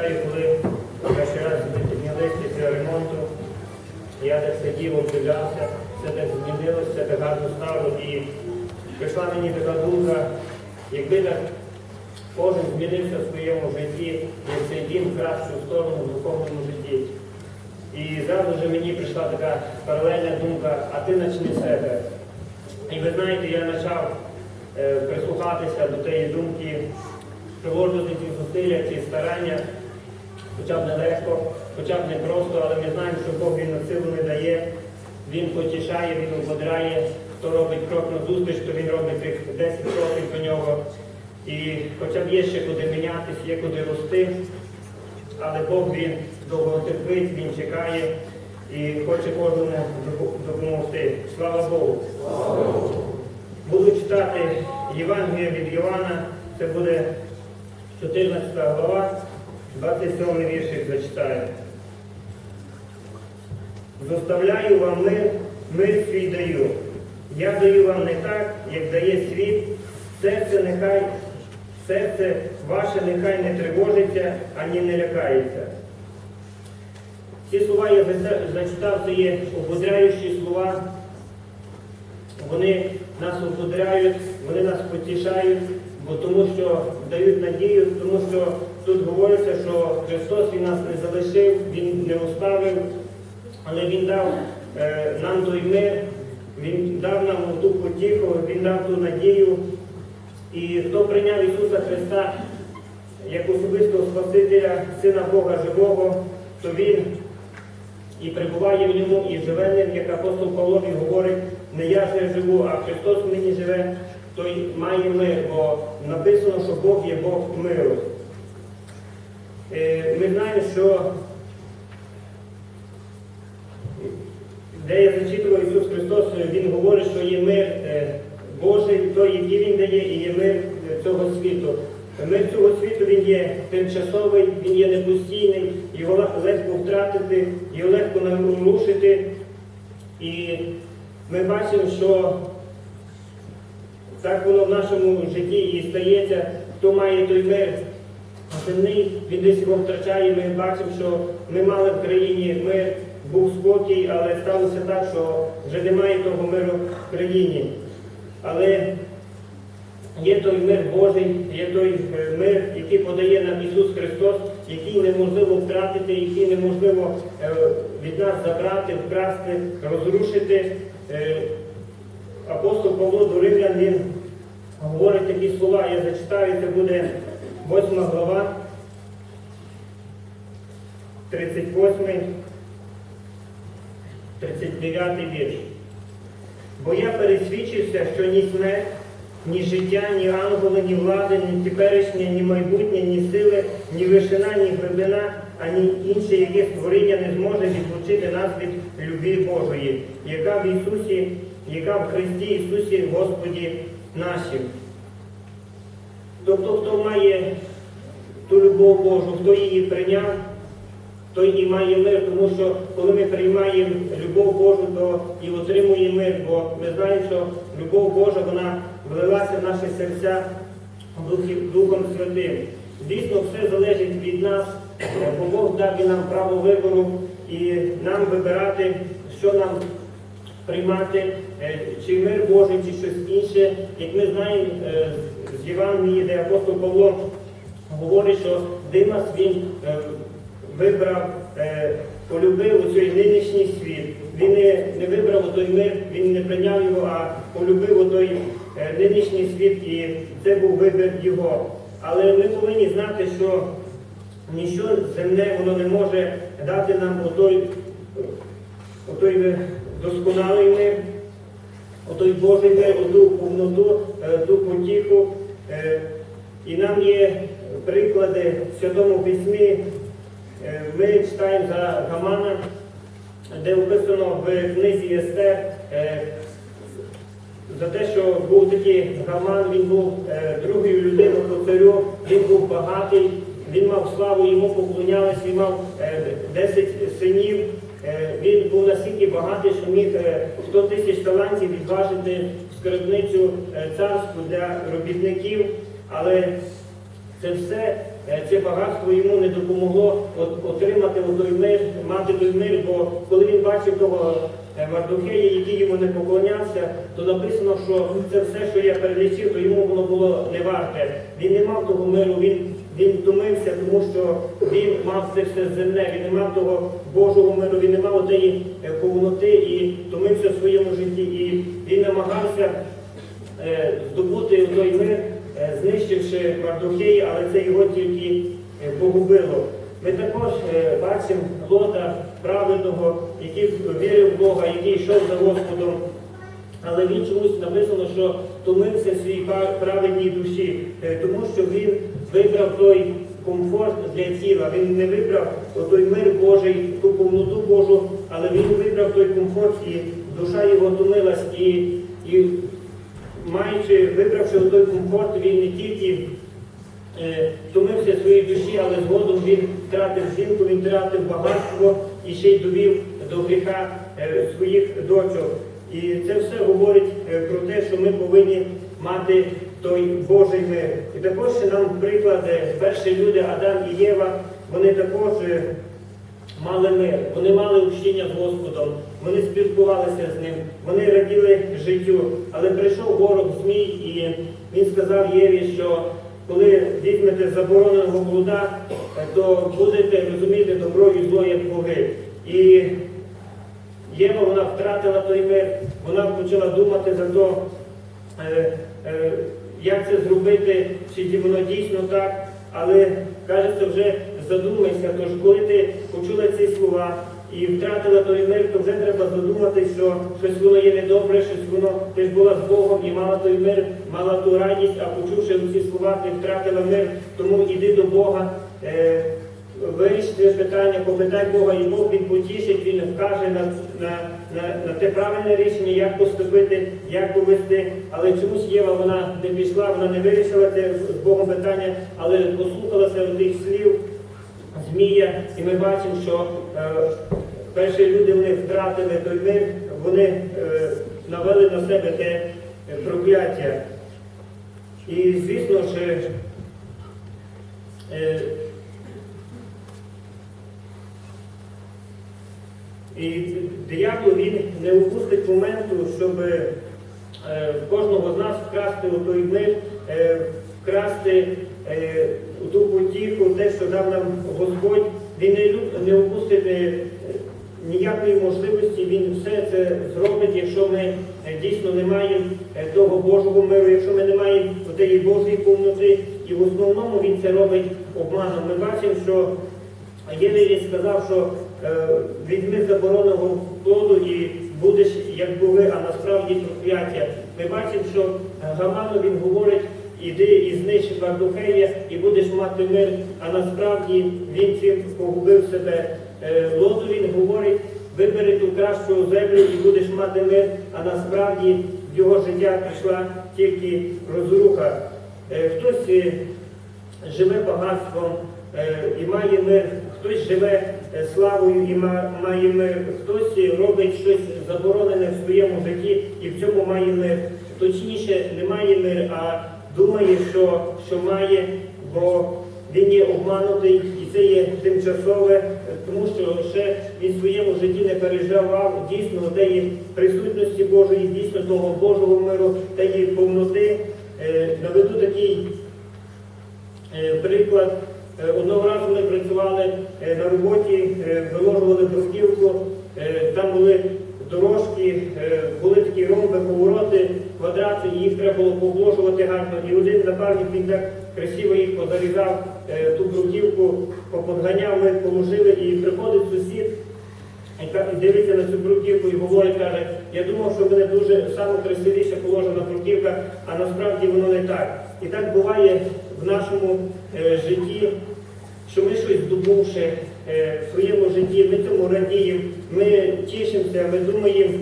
Коли перший раз піднялися після ремонту, я так сидів, обдивлявся, все так змінилося, все так гарно стало. І прийшла мені така думка, якби так кожен змінився в своєму житті, як цей дім в кращу сторону в духовному житті. І зразу ж мені прийшла така паралельна думка, а ти начни себе. І ви знаєте, я почав е, прислухатися до тієї думки, приложити ці зусилля, ці старання, хоча б нелегко, хоча б не просто, але ми знаємо, що Бог він на силу не дає, Він потішає, Він ободряє, хто робить крок на зустріч, то він робить тих 10 кроків до нього. І хоча б є ще куди мінятися, є куди рости, але Бог він довго терпить, він чекає і хоче кожному допомогти. Слава Богу! Буду читати Євангелія від Івана, це буде 14 глава, 27 віршик зачитаю. Зоставляю вам мир, мир свій даю. Я даю вам не так, як дає світ. Серце нехай, серце ваше нехай не тривожиться, ані не лякається. Ці слова я зачитав, це є ободряючі слова. Вони нас ободряють, вони нас потішають, бо тому що дають надію, тому що тут говориться, що Христос Він нас не залишив, Він не оставив, але Він дав е, нам той мир, Він дав нам ту потіху, Він дав ту надію. І хто прийняв Ісуса Христа як особистого Спасителя, Сина Бога Живого, то Він і перебуває в ньому, і живе ним, як апостол Павло він говорить, не я же живу, а Христос мені живе, той має мир, бо написано, що Бог є Бог миру. Е, Ми знаємо, що де я зачитував Ісус Христос, Він говорить, що є мир е, Божий, той, який Він дає, і є мир е, цього світу. Мир цього світу він є тимчасовий, він є непостійний, його легко втратити, його легко нарушити. І ми бачимо, що так воно в нашому житті і стається, хто має той мир земний, він десь його втрачає. Ми бачимо, що ми мали в країні мир, був спокій, але сталося так, що вже немає того миру в країні. Але є той мир Божий, є той е, мир, який подає нам Ісус Христос, який неможливо втратити, який неможливо е, від нас забрати, вкрасти, розрушити. Е, Апостол Павло до Римлян він говорить такі слова, я зачитаю, це буде 8 глава, 38, 39 вірш. Бо я пересвідчився, що ні смерть, ні життя, ні ангели, ні влади, ні теперішнє, ні майбутнє, ні сили, ні вишина, ні глибина, ані інше яке створіння не зможе відлучити нас від любві Божої, яка в Ісусі, яка в Христі Ісусі Господі нашим. Тобто, хто має ту любов Божу, хто її прийняв, той і має мир, тому що коли ми приймаємо любов Божу, то і отримуємо мир, бо ми знаємо, що любов Божа вона влилася в наші серця Духом Святим. Дійсно, все залежить від нас, бо Бог дав і нам право вибору і нам вибирати, що нам приймати, е, чи мир Божий, чи щось інше. Як ми знаємо е, з Євангелії, де апостол Павло говорить, що Димас він е, вибрав, е, полюбив у цей нинішній світ. Він не, не вибрав той мир, він не прийняв його, а полюбив той е, нинішній світ, і це був вибір його. Але ми повинні знати, що ніщо земне воно не може дати нам отой, отой досконалий мир, отой Божий мир, оту повноту, ту потіху. Е, І нам є приклади в Святому Письмі. Е, Ми читаємо за Гамана, де описано в книзі Естер е, за те, що був такий Гаман, він був другою людиною по царю, він був багатий, він мав славу, йому поклонялись, він мав е, 10 синів. Він був настільки багатий, що міг е, 100 тисяч талантів відважити скарбницю е, царську для робітників, але це все е, це багатство йому не допомогло отримати той мир, мати той мир, бо коли він бачив того е, Мардухея, який йому не поклонявся, то написано, що це все, що я перелічив, то йому воно було не варте. Він не мав того миру, він, він втомився, тому що він мав це все земне, він не мав того Божого миру, він не мав тієї е, повноти і втомився в своєму житті. І він намагався е, здобути той мир, е, знищивши Мардухея, але це його тільки погубило. Ми також бачимо Лота праведного, який вірив в Бога, який йшов за Господом. Але він чомусь написано, що втомився в своїй праведній душі, тому що він вибрав той комфорт для тіла. Він не вибрав той мир Божий, ту повноту Божу, але він вибрав той комфорт, і душа його втомилась. І, і маючи, вибравши той комфорт, він не тільки е, в своїй душі, але згодом він втратив жінку, він втратив багатство і ще й довів до гріха е, своїх дочок. І це все говорить е, про те, що ми повинні мати той Божий мир. І також нам приклади, перші люди, Адам і Єва, вони також е, мали мир, вони мали общення з Господом, вони спілкувалися з ним, вони раділи життю. Але прийшов ворог Змій, і він сказав Єві, що коли візьмете забороненого блуда, е, то будете розуміти добро і зло як боги. І Єва вона втратила той мир, вона почала думати за то, е, як це зробити, чи воно дійсно так, але кажеться, вже задумайся, тож коли ти почула ці слова і втратила той мир, то вже треба задумати, що щось воно є недобре, щось воно ти ж була з Богом і мала той мир, мала ту радість, а почувши ці слова, ти втратила мир, тому іди до Бога. Е, Вирішити питання, попитай Бога, Бог він потішить, він вкаже на, на, на, на те правильне рішення, як поступити, як повести. Але чомусь Єва вона не пішла, вона не вирішила це з Богом питання, але послухалася тих слів Змія, і ми бачимо, що е, перші люди вони втратили той мир, вони е, навели на себе те е, прокляття. І звісно ж. Е, І диявол він не упустить моменту, щоб е, кожного з нас вкрасти у той мир, е, вкрасти е, у ту потіху, те, що дав нам Господь. Він не, не упустить ніякої можливості, він все це зробить, якщо ми дійсно не маємо того Божого миру, якщо ми не маємо тієї Божої повноти. І в основному він це робить обманом. Ми бачимо, що Єлеві сказав, що візьми забороненого плоду і будеш як боги, а насправді прокляття. Ми бачимо, що е, Гаману він говорить, іди і знищ Мардухея, і будеш мати мир, а насправді він цим погубив себе. Е, Лоту він говорить, вибери ту кращу землю і будеш мати мир, а насправді в його життя прийшла тільки розруха. Е, Хтось е, живе багатством е, і має мир, хтось живе е, славою і має мир, хтось робить щось заборонене в своєму житті і в цьому має мир. Точніше, не має мир, а думає, що, що має, бо він є обманутий і це є тимчасове, тому що ще він в своєму житті не переживав дійсно тієї присутності Божої, дійсно того Божого миру, тієї повноти. Е, Наведу такий Е, Приклад, одного разу ми працювали е, на роботі, е, виложували бруківку, е, там були дорожки, е, були такі ромби, повороти, квадрати, їх треба було пообложувати гарно. І один напарник він так красиво їх позарізав, е, ту бруківку, поподганяв, ми положили, і приходить сусід. І дивиться на цю бруківку і говорить, каже, я думав, що мене дуже саме красивіше положена бруківка, а насправді воно не так. І так буває в нашому е, житті, що ми щось здобувши е, в своєму житті, ми цьому радіємо, ми тішимося, ми думаємо,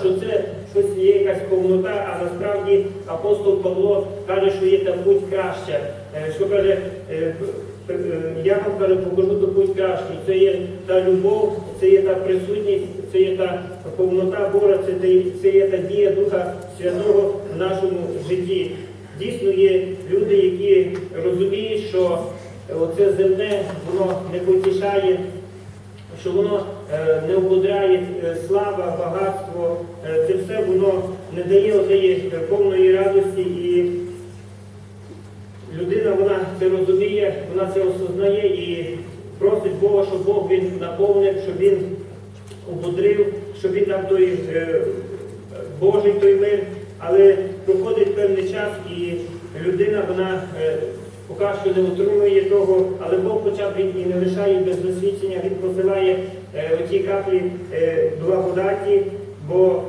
що це щось є якась повнота, а насправді апостол Павло каже, що є та путь краща. Е, Що каже, е, е, я вам каже, покажу ту путь кращу. Це є та любов, це є та присутність, це є та повнота Божа, це, це є та дія Духа Святого в нашому житті. дійсно є люди, які розуміють, що оце земне воно не потішає, що воно е, не ободряє е, слава, багатство, е, це все воно не дає отеї повної радості. І людина вона це розуміє, вона це осознає і просить Бога, щоб Бог він наповнив, щоб він ободрив, щоб він дав той Божий той мир, але проходить певний час і людина вона поки що не отримує того, але Бог хоча б і не лишає без засвідчення, він посилає е, оті каплі е, благодаті, бо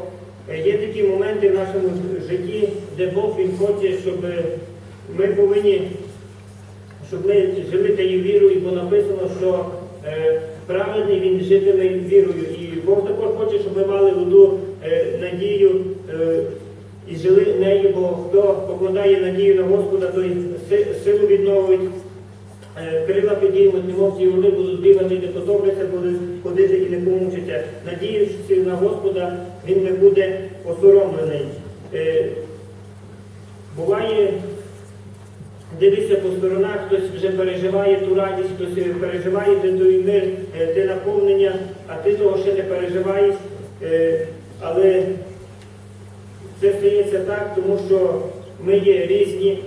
е, є такі моменти в нашому житті, де Бог він хоче, щоб ми повинні щоб ми жили тією вірою, бо написано, що праведний він житиме вірою. І Бог також хоче, щоб ми мали воду надію і жили нею, бо хто покладає надію на Господа, той силу відновить. Е, Крила підіймуть, немов ті вони будуть бігати, не подобляться, будуть ходити і не помучаться. Надіючись на Господа, він не буде осоромлений. Е, Буває, дивишся по сторонах, хтось вже переживає ту радість, хтось е, переживає те той мир, те наповнення, а ти того ще не переживаєш. Але це стається так, тому що ми є різні,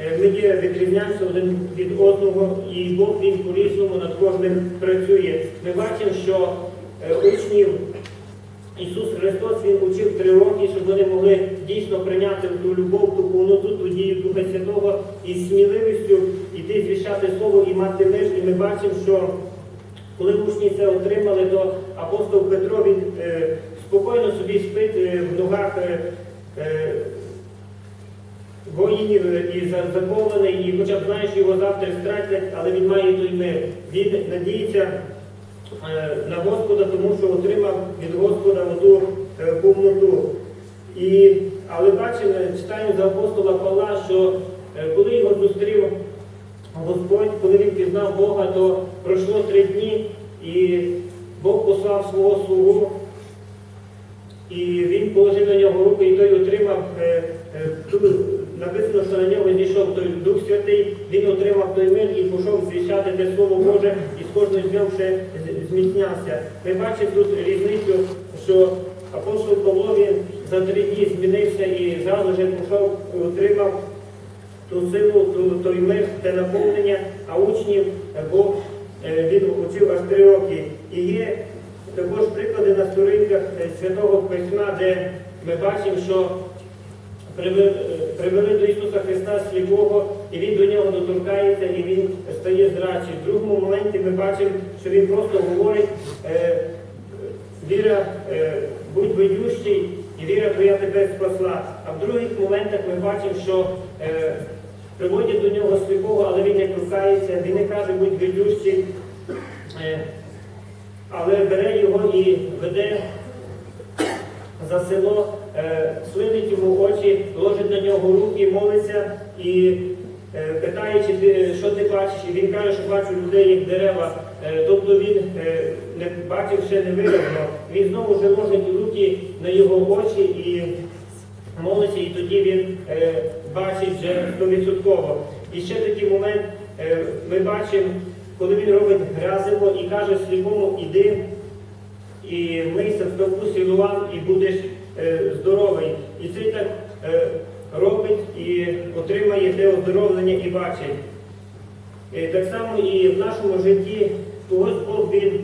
е, ми є відрізняємося один від одного, і Бог він по-різному над кожним працює. Ми бачимо, що е, учнів Ісус Христос Він учив три роки, щоб вони могли дійсно прийняти ту любов, ту повноту, ту дію Духа Святого і сміливістю йти звіщати Слово і мати мир. І ми бачимо, що коли учні це отримали, то апостол Петро він е, спокійно собі спить е, в ногах. Е, е, Воїнів і закований, і хоча б знаєш, його завтра стратять, але він має той мир. Він надіється на Господа, тому що отримав від Господа ту е, повноту. І, але бачимо, читаємо за апостола Павла, що коли його зустрів Господь, коли він пізнав Бога, то пройшло три дні, і Бог послав свого слугу, і він положив на нього руку, і той отримав, е, е, написано, що на нього зійшов той Дух Святий, він отримав той мир і пішов звіщати те Слово Боже, і з кожним днем ще зміцнявся. Ми бачимо тут різницю, що апостол Павло він за три дні змінився і зразу же пішов, отримав ту силу, ту, той мир, те наповнення, а учнів е, Бог він учив аж три роки. І є також приклади на сторінках е, Святого Письма, де ми бачимо, що привели, е, до Ісуса Христа сліпого, і Він до нього доторкається, і Він стає зрачий. В другому моменті ми бачимо, що Він просто говорить, е, віра, будь видющий, і віра твоя тебе спасла. А в других моментах ми бачимо, що приводять до нього сліпого, але він не торкається, він не каже, будь видющий, е, але бере його і веде за село, е, слинить йому очі, ложить на нього руки, молиться і е, питає, чи ти, що ти бачиш, і він каже, що бачу людей, як дерева. Е, тобто він не бачив ще не виявно. Він знову ж ложить руки на його очі і молиться, і тоді він бачить вже стовідсотково. І ще такий момент ми бачимо, коли він робить грязиво і каже сліпому, іди і мийся в стовпу сілуван і будеш е, здоровий. І цей так е, робить і отримає те оздоровлення і бачить. Е, так само і в нашому житті когось Бог він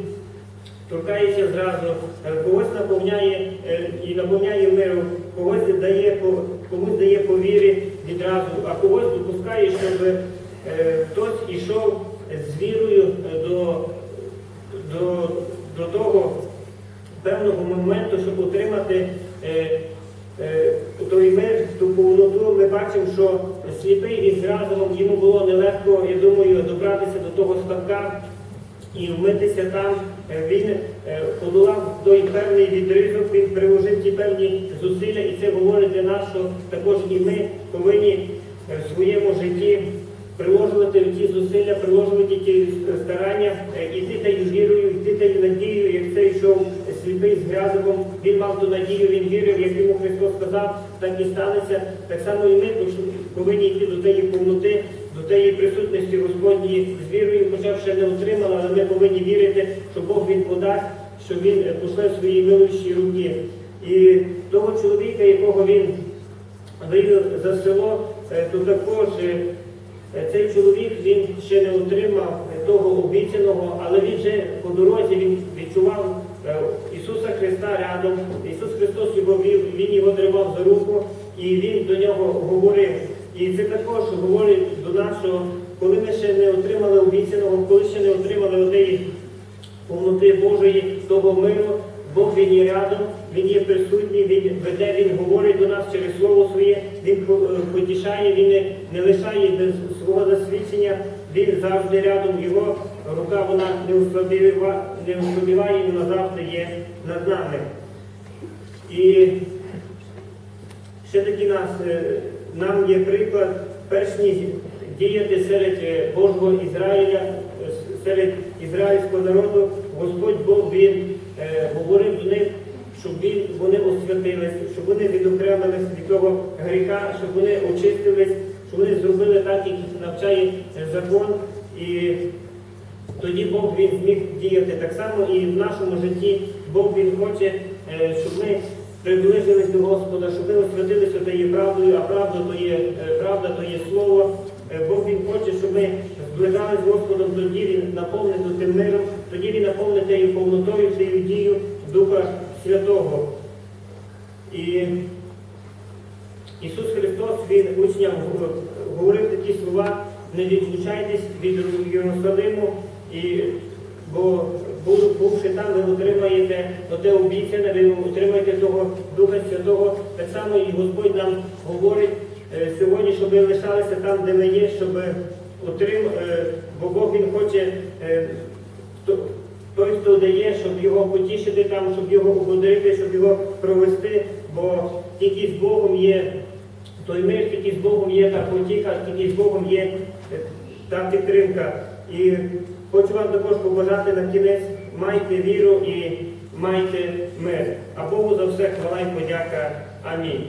торкається зразу, е, когось наповняє е, і наповняє миру, когось дає комусь дає по вірі відразу, а когось допускає, щоб хтось ішов з вірою е, до, до, до того певного моменту, щоб отримати е, е, той мир, ту повноту, ми бачимо, що сліпий із разумом йому було нелегко, я думаю, добратися до того ставка і вмитися там. Е, Він е, подолав той певний відризок, він приложив ті певні зусилля, і це говорить для нас, що також і ми повинні е, в своєму житті приложувати ті зусилля, приложувати ті старання, е, іти тою вірою, йти тою надією, як це йшов сліпий з грязиком, він мав ту надію, він вірив, як йому Христос сказав, так і станеться. Так само і ми повинні йти до тієї повноти, до тієї присутності Господньої з вірою, хоча б ще не отримали, але ми повинні вірити, що Бог він подасть, що він е, пошле свої милощі руки. І того чоловіка, якого він вивів за село, е, то також е, цей чоловік він ще не отримав е, того обіцяного, але він вже по дорозі він відчував е, Ісуса Христа рядом. Ісус Христос його вів, Він його тримав за руку і Він до нього говорив. І це також говорить до нас, що коли ми ще не отримали обіцяного, коли ще не отримали отеї повноти Божої, того миру, Бог він є рядом, Він є присутній, Він веде, Він говорить до нас через Слово Своє, Він е, потішає, Він не, не лишає без свого засвідчення, Він завжди рядом, Його рука вона не ослабіває, вона завжди є над нами. І ще таки нас, е, нам є приклад, перш ніж діяти серед е, Божого Ізраїля, серед ізраїльського народу, Господь Бог Він е, говорив до них, щоб вони освятились, щоб вони відокремились від того гріха, щоб вони очистились, щоб вони зробили так, як навчає е, закон. І тоді Бог він зміг діяти так само і в нашому житті Бог він хоче, е, щоб ми приблизились до Господа, щоб ми освятилися тією правдою, а правда то є правда, то є слово. Бог він хоче, щоб ми зближались з Господом, тоді він наповнить тим миром, тоді він наповнить тією повнотою, цією дією Духа Святого. І Ісус Христос Він учням говорив такі слова, не відлучайтесь від Єрусалиму, і, бо бувши там, ви отримаєте оте обіцяне, ви отримаєте того Духа Святого. Так само і Господь нам говорить е, сьогодні, щоб ви лишалися там, де ми є, щоб отрим, е, бо Бог Він хоче. Той, хто дає, щоб його потішити там, щоб його ободрити, щоб його провести, бо тільки з Богом є той мир, тільки з Богом є та потіха, тільки з Богом є е, та підтримка. І хочу вам також побажати на кінець, майте віру і майте мир. А Богу за все хвала і подяка. Амінь.